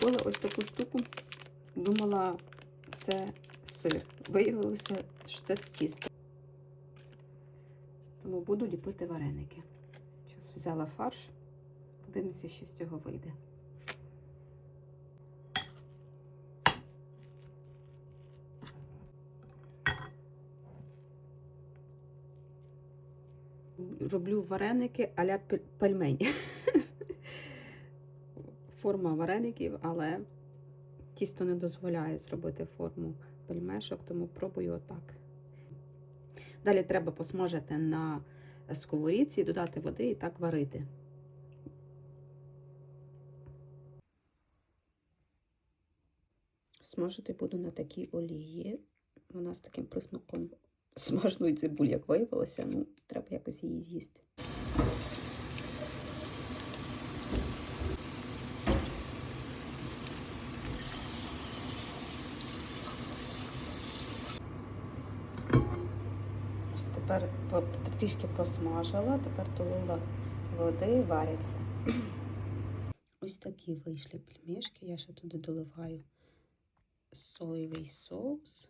Купила ось таку штуку. Думала, це сир. Виявилося, що це тісто. Тому буду ліпити вареники. Зараз взяла фарш. Подивимося, що з цього вийде. Роблю вареники а-ля пельмені. Форма вареників, але тісто не дозволяє зробити форму пельмешок, тому пробую отак. Далі треба посмажити на сковорідці, додати води і так варити. Смажити буду на такій олії. Вона з таким присмаком смажної цибулі, як виявилося. Ну, треба якось її з'їсти. Тепер трішки просмажила, тепер долила води, варяться. Ось такі вийшли пельмешки. Я ще туди доливаю соєвий соус.